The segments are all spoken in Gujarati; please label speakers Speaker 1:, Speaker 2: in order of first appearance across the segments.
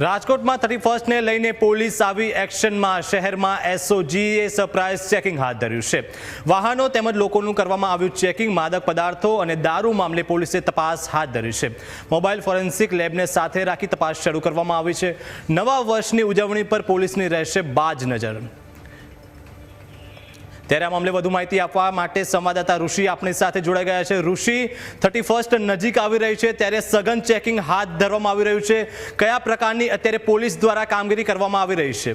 Speaker 1: રાજકોટમાં થર્ટી ફર્સ્ટને લઈને પોલીસ આવી એક્શનમાં. શહેરમાં એસઓજીએ સરપ્રાઇઝ ચેકિંગ હાથ ધર્યું છે. વાહનો તેમજ લોકોનું કરવામાં આવ્યું ચેકિંગ, માદક પદાર્થો અને દારૂ મામલે પોલીસે તપાસ હાથ ધરી છે. મોબાઈલ ફોરેન્સિક લેબને સાથે રાખી તપાસ શરૂ કરવામાં આવી છે. નવા વર્ષની ઉજવણી પર પોલીસની રહેશે બાજ નજર. ત્યારે આ મામલે વધુ માહિતી આપવા માટે સંવાદદાતા ઋષિ આપણી સાથે જોડાઈ ગયા છે. ઋષિ થર્ટી ફર્સ્ટ નજીક આવી રહી છે, ત્યારે સઘન ચેકિંગ હાથ ધરવામાં આવી રહ્યું છે. કયા પ્રકારની અત્યારે પોલીસ દ્વારા કામગીરી કરવામાં આવી રહી છે?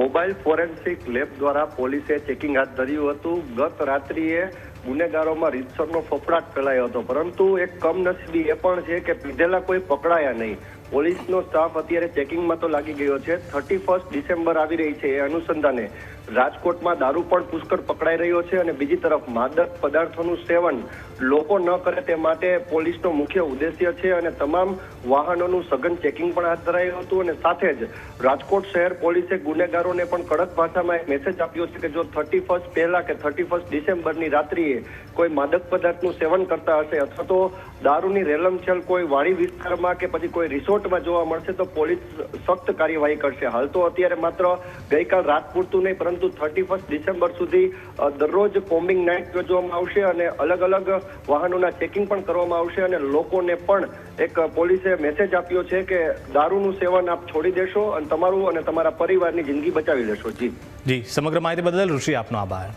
Speaker 2: મોબાઈલ ફોરેન્સિક લેબ દ્વારા પોલીસે ચેકિંગ હાથ ધર્યું હતું. ગત રાત્રિએ ગુનેગારોમાં રીતસરનો ફફડાટ ફેલાયો હતો. પરંતુ એક કમનસીબી એ પણ છે કે પીધેલા કોઈ પકડાયા નહીં. પોલીસનો સ્ટાફ અત્યારે ચેકિંગમાં તો લાગી ગયો છે. થર્ટી ફર્સ્ટ ડિસેમ્બર આવી રહી છે એ અનુસંધાને રાજકોટમાં દારૂ પણ પુષ્કળ પકડાઈ રહ્યો છે અને બીજી તરફ માદક પદાર્થોનું સેવન લોકો ન કરે તે માટે પોલીસનો મુખ્ય ઉદ્દેશ્ય છે અને તમામ વાહનોનું સઘન ચેકિંગ પણ હાથ ધરાયું હતું અને સાથે જ રાજકોટ શહેર પોલીસે ગુનેગારોને પણ કડક ભાષામાં એક મેસેજ આપ્યો છે કે જો થર્ટી ફર્સ્ટ પહેલા કે થર્ટી ફર્સ્ટ ડિસેમ્બરની રાત્રિએ કોઈ માદક પદાર્થનું સેવન કરતા હશે અથવા તો દારૂની રેલમછેલ કોઈ વાડી વિસ્તારમાં કે પછી કોઈ રિસોર્ટમાં જોવા મળશે તો પોલીસ સખ્ત કાર્યવાહી કરશે. હાલ તો અત્યારે માત્ર ગઈકાલ રાત પૂરતું નહીં, પરંતુ થર્ટી ફર્સ્ટ ડિસેમ્બર સુધી દરરોજ કોમ્બિંગ નાઇટ યોજવામાં આવશે અને અલગ અલગ વાહનોના ચેકિંગ પણ કરવામાં આવશે અને લોકોને પણ એક પોલીસે મેસેજ આપ્યો છે કે દારૂનું સેવન આપ છોડી દેશો અને તમારું અને તમારા પરિવારની જિંદગી બચાવી લેશો. જી.
Speaker 1: જી, સમગ્ર માહિતી બદલ ઋષિ આપનો આભાર.